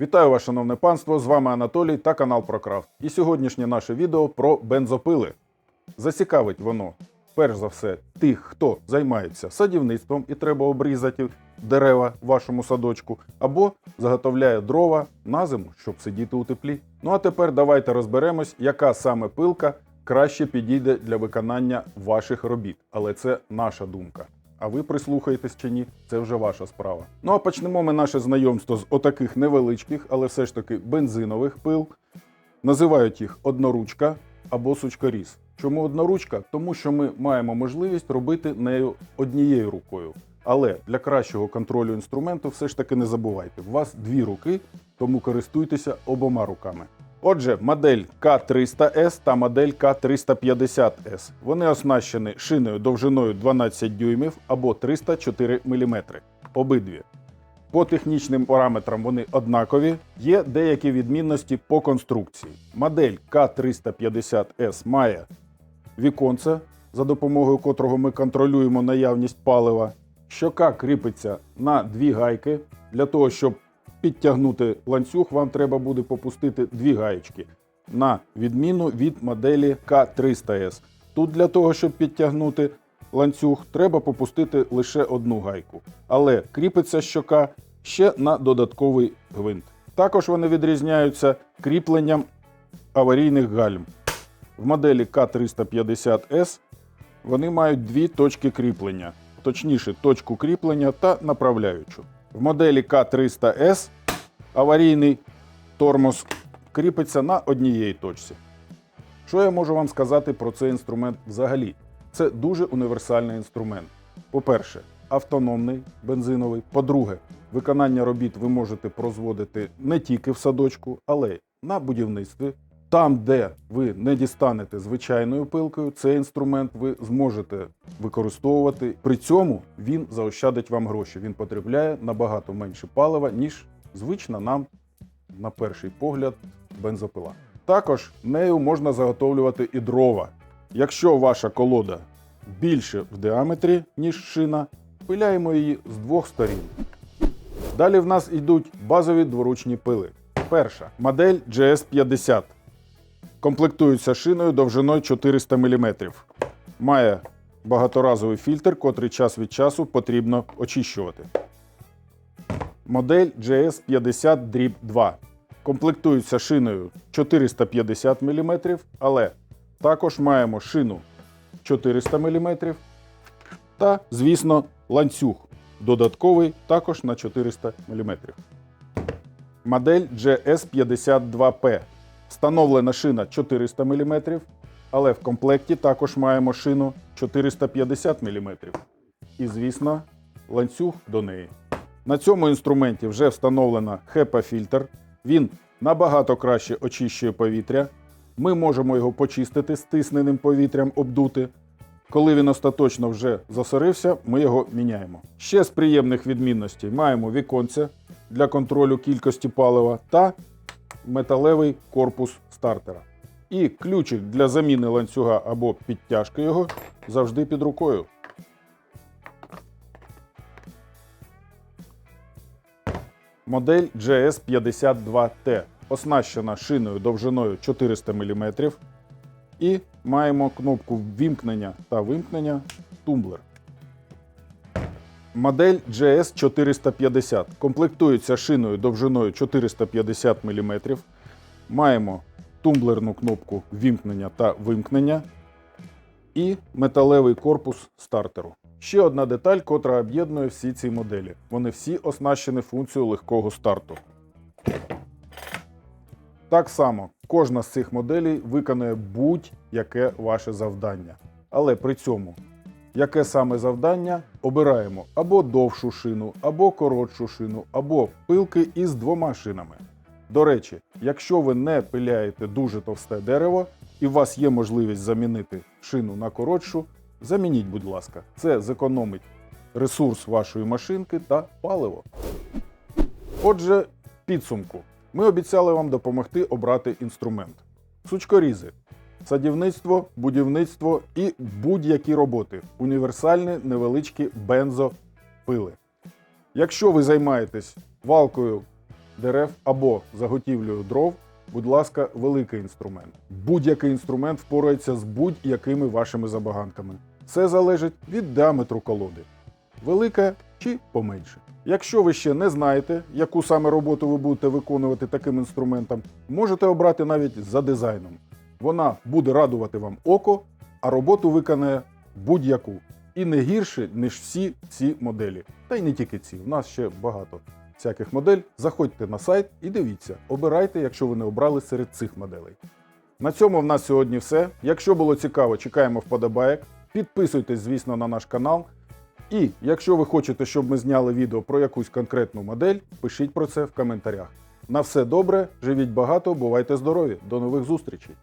Вітаю вас, шановне панство! З вами Анатолій та канал ProCraft. І сьогоднішнє наше відео про бензопили. Зацікавить воно, перш за все, тих, хто займається садівництвом і треба обрізати дерева в вашому садочку, або заготовляє дрова на зиму, щоб сидіти у теплі. Ну а тепер давайте розберемось, яка саме пилка краще підійде для виконання ваших робіт. Але це наша думка. А ви прислухаєтесь чи ні, це вже ваша справа. Ну а почнемо ми наше знайомство з отаких невеличких, але все ж таки бензинових пил. Називають їх одноручка або сучкоріз. Чому одноручка? Тому що ми маємо можливість робити нею однією рукою. Але для кращого контролю інструменту все ж таки не забувайте, у вас дві руки, тому користуйтеся обома руками. Отже, модель К300S та модель К350S. Вони оснащені шиною довжиною 12 дюймів або 304 мм. Обидві. По технічним параметрам вони однакові, є деякі відмінності по конструкції. Модель К350S має віконце, за допомогою котрого ми контролюємо наявність палива. Щока кріпиться на дві гайки. Для того, щоб підтягнути ланцюг, вам треба буде попустити дві гаєчки, на відміну від моделі К300S. Тут для того, щоб підтягнути ланцюг, треба попустити лише одну гайку. Але кріпиться щока ще на додатковий гвинт. Також вони відрізняються кріпленням аварійних гальм. В моделі К350S вони мають дві точки кріплення, точніше, точку кріплення та направляючу. В моделі К300S аварійний тормоз кріпиться на однієї точці. Що я можу вам сказати про цей інструмент взагалі? Це дуже універсальний інструмент. По-перше, автономний бензиновий. По-друге, виконання робіт ви можете прозводити не тільки в садочку, але й на будівництві. Там, де ви не дістанете звичайною пилкою, цей інструмент ви зможете використовувати. При цьому він заощадить вам гроші. Він потребляє набагато менше палива, ніж звична нам, на перший погляд, бензопила. Також нею можна заготовлювати і дрова. Якщо ваша колода більше в діаметрі, ніж шина, пиляємо її з двох сторін. Далі в нас йдуть базові дворучні пили. Перша модель GS50. Комплектується шиною довжиною 400 мм. Має багаторазовий фільтр, котрий час від часу потрібно очищувати. Модель GS50 Drip 2. Комплектується шиною 450 мм, але також маємо шину 400 мм та, звісно, ланцюг додатковий також на 400 мм. Модель GS52P. Встановлена шина 400 мм, але в комплекті також маємо шину 450 мм. І, звісно, ланцюг до неї. На цьому інструменті вже встановлено HEPA-фільтр. Він набагато краще очищує повітря. Ми можемо його почистити стисненим повітрям, обдути. Коли він остаточно вже засорився, ми його міняємо. Ще з приємних відмінностей маємо віконце для контролю кількості палива та металевий корпус стартера. І ключик для заміни ланцюга або підтяжки його завжди під рукою. Модель GS52T оснащена шиною довжиною 400 мм і маємо кнопку ввімкнення та вимкнення тумблер. Модель GS450 комплектується шиною довжиною 450 мм. Маємо тумблерну кнопку ввімкнення та вимкнення і металевий корпус стартеру. Ще одна деталь, котра об'єднує всі ці моделі. Вони всі оснащені функцією легкого старту. Так само кожна з цих моделей виконує будь-яке ваше завдання. Але при цьому, яке саме завдання, обираємо або довшу шину, або коротшу шину, або пилки із двома шинами. До речі, якщо ви не пиляєте дуже товсте дерево і у вас є можливість замінити шину на коротшу, замініть, будь ласка, це зекономить ресурс вашої машинки та паливо. Отже, підсумку. Ми обіцяли вам допомогти обрати інструмент. Сучкорізи, садівництво, будівництво і будь-які роботи. Універсальні невеличкі бензопили. Якщо ви займаєтесь валкою дерев або заготівлею дров, будь ласка, великий інструмент. Будь-який інструмент впорається з будь-якими вашими забаганками. Це залежить від діаметру колоди. Велика чи поменше. Якщо ви ще не знаєте, яку саме роботу ви будете виконувати таким інструментом, можете обрати навіть за дизайном. Вона буде радувати вам око, а роботу виконає будь-яку. І не гірше, ніж всі ці моделі. Та й не тільки ці, в нас ще багато всяких модель. Заходьте на сайт і дивіться, обирайте, якщо ви не обрали серед цих моделей. На цьому в нас сьогодні все. Якщо було цікаво, чекаємо вподобаєк. Підписуйтесь, звісно, на наш канал. І якщо ви хочете, щоб ми зняли відео про якусь конкретну модель, пишіть про це в коментарях. На все добре, живіть багато, бувайте здорові. До нових зустрічей!